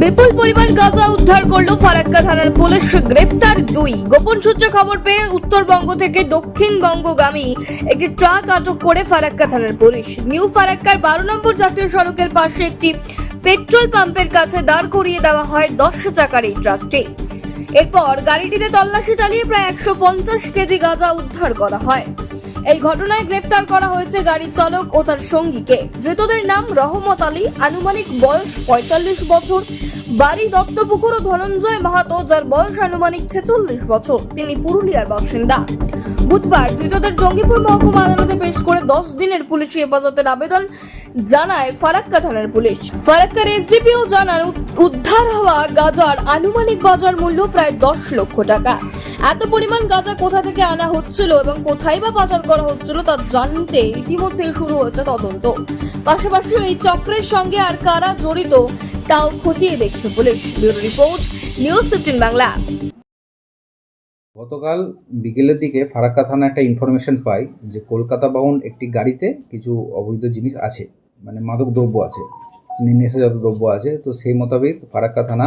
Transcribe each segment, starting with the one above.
বিপুল পরিমাণ গাঁজা উদ্ধার করল ফারাক্কা থানার পুলিশ। গ্রেফতার দুই। গোপন সূত্রে খবর পেয়ে উত্তরবঙ্গ থেকে দক্ষিণবঙ্গগামী একটি ট্রাক আটক করে ফারাক্কা থানার পুলিশ। নিউ ফারাক্কার বারো নম্বর জাতীয় সড়কের পাশে একটি পেট্রোল পাম্পের কাছে দাঁড় করিয়ে দেওয়া হয় দশ চাকার এই ট্রাকটি। এরপর গাড়িটিতে তল্লাশি চালিয়ে প্রায় একশো পঞ্চাশ কেজি গাঁজা উদ্ধার করা হয়। এই ঘটনায় গ্রেফতার করা হয়েছে গাড়ির চালক ও তার সঙ্গীকে। ধৃতদের নাম রহমত আলী, আনুমানিক বয়স পঁয়তাল্লিশ বছর। বাড়ি দত্তপুকুর ও ধনঞ্জয় মাহাতো, যার বয়স আনুমানিক ছেচল্লিশ বছর। তিনি পুরুলিয়ার বাসিন্দা। বুধবার ধৃতদের জঙ্গিপুর মহকুমা আদালতে পেশ করে দশ দিনের পুলিশি হেফাজতের আবেদন জানায় ফারাক্কা থানার পুলিশ। ফারাক্কার এসডিপিও জানান উদ্ধার হওয়া গাজার আনুমানিক বাজার মূল্য প্রায় দশ লক্ষ টাকা। এত পরিমাণ গাঁজা কোথা থেকে আনা হচ্ছিল এবং কোথায় বা পাচার করা হচ্ছিল তা জানতে ইতিমধ্যে শুরু হয়েছে তদন্ত। পাশাপাশি এই চক্রের সঙ্গে আর কারা জড়িত তাও খতিয়ে দেখছে police. Bureau report, news fifteen Bangla. গতকাল বিকেলের দিকে ফারাক্কা থানা একটা ইনফরমেশন পাই যে কলকাতা বাউন্ড একটি গাড়িতে কিছু অবৈধ জিনিস আছে মানে মাদক দ্রব্য আছে, নেশাজাত দ্রব্য আছে। তো সেই মোতাবেক ফারাক্কা থানা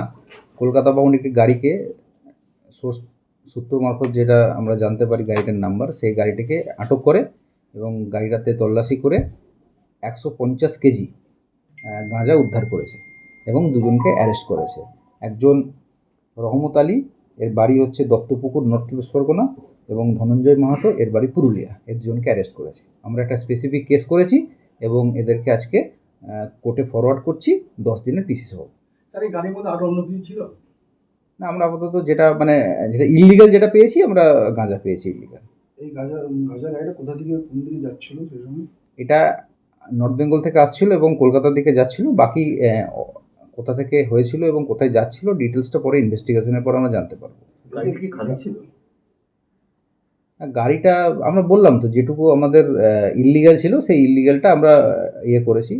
কলকাতা বাউন্ড একটি গাড়িকে সোর্স সূত্র মারফত যেটা আমরা জানতে পারি গাড়িটার নাম্বার, সেই গাড়িটিকে আটক করে এবং গাড়িটাতে তল্লাশি করে একশো পঞ্চাশ কেজি গাঁজা উদ্ধার করেছে এবং দুজনকে অ্যারেস্ট করেছে। একজন রহমত আলী, এর বাড়ি হচ্ছে দত্তপুকুর, নর্থ চব্বিশ পরগনা, এবং ধনঞ্জয় মাহাতো, এর বাড়ি পুরুলিয়া, এর দুজনকে অ্যারেস্ট করেছে। আমরা একটা স্পেসিফিক কেস করেছি এবং এদেরকে আজকে কোর্টে ফরওয়ার্ড করছি, দশ দিনের পিসি সহ। স্যার, এই গাড়ির মধ্যে আরও অন্য কিছু ছিল? না আমরা আপাতত যেটা মানে যেটা ইলিগাল যেটা পেয়েছি আমরা গাঁজা পেয়েছি ইলিগাল এই গাঁজা গাঁজা গাড়িটা কোথা থেকে কোন দিকে যাচ্ছিল এটা নর্থ বেঙ্গল থেকে আসছিল এবং কলকাতার দিকে যাচ্ছিল। বাকি কোথা থেকে হয়েছিল এবং কোথায় যাচ্ছিল ডিটেলসটা পরে ইনভেস্টিগেশনের পর আমরা জানতে পারব। কি খালি ছিল? হ্যাঁ, গাড়িটা আমরা বললাম তো যেটুকু আমাদের ইলিগাল ছিল সেই ইলিগালটা আমরা ইয়ে করেছি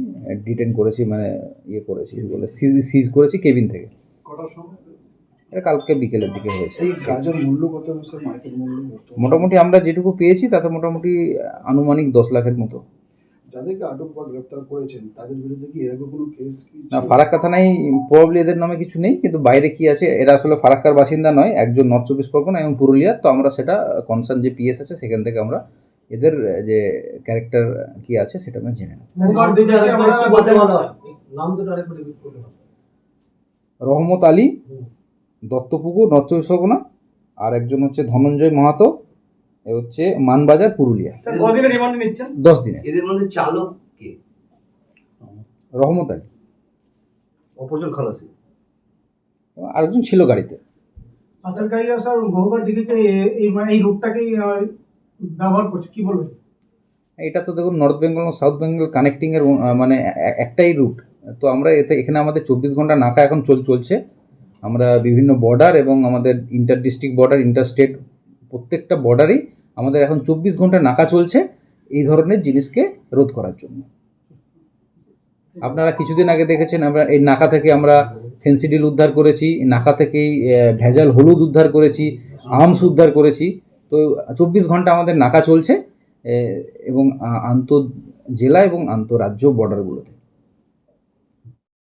ডিটেন করেছি মানে ইয়ে করেছি বলে সিজ করেছি কেবিন থেকে। কটার সময়? এটা কালকে বিকেলের দিকে হয়েছে। এই গাজার মূল্য কত মার্কেট মূল্য? মোটামুটি আমরা যেটুকু পেয়েছি তাতে মোটামুটি আনুমানিক দশ লাখের মতো। যাদেরকে আটক বা গ্রেপ্তার করেছেন তাদের বিরুদ্ধে কি এরকম কোনো কেস কি না ছিল? ফারাক্কা থানায় প্রবাবলি এদের নামে কিছু নেই কিন্তু বাইরে কি আছে এরা আসলে ফারাক্কার বাসিন্দা নয় একজন নর্থ চব্বিশ পরগনা এবং পুরুলিয়া তো আমরা সেটা কনসার্ন যে পিএস আছে সেখান থেকে আমরা এদের যে ক্যারেক্টার কি আছে সেটা আমরা জেনে নেব। রহমত আলী দত্তপুকুর নর্থ চব্বিশ পরগনা আর একজন হচ্ছে ধনঞ্জয় মাহাতো এ হচ্ছে মানবাজার পুরুলিয়া। স্যার কদিনের রিমান্ডে নিচ্ছেন? দশ দিনে এদের মধ্যে চালক কে? রহমত আলী। অপরজন খালাসি। আরেকজন ছিল গাড়িতে। পাচারকারীরা স্যার বহুবার দেখেছে এই মানে এই রুটটাকেই আহ, ব্যবহার করছে কি বলবেন? এটা তো দেখুন নর্থ বেঙ্গল সাউথ বেঙ্গল কানেক্টিংয়ের মানে একটাই রুট তো আমরা এতে এখানে আমাদের চব্বিশ ঘণ্টা নাকা এখন চল চলছে। আমরা বিভিন্ন বর্ডার এবং আমাদের inter district border inter state প্রত্যেকটা বর্ডারেই আমাদের এখন চব্বিশ ঘণ্টা নাকা চলছে এই ধরনের জিনিসকে রোধ করার জন্য। আপনারা কিছুদিন আগে দেখেছেন আমরা এই নাকা থেকে আমরা ফেন্সিডিল উদ্ধার করেছি নাকা থেকেই ভেজাল হলুদ উদ্ধার করেছি আমস উদ্ধার করেছি। তো চব্বিশ ঘণ্টা আমাদের নাকা চলছে এবং আন্ত জেলা এবং আন্তঃরাজ্য বর্ডারগুলোতে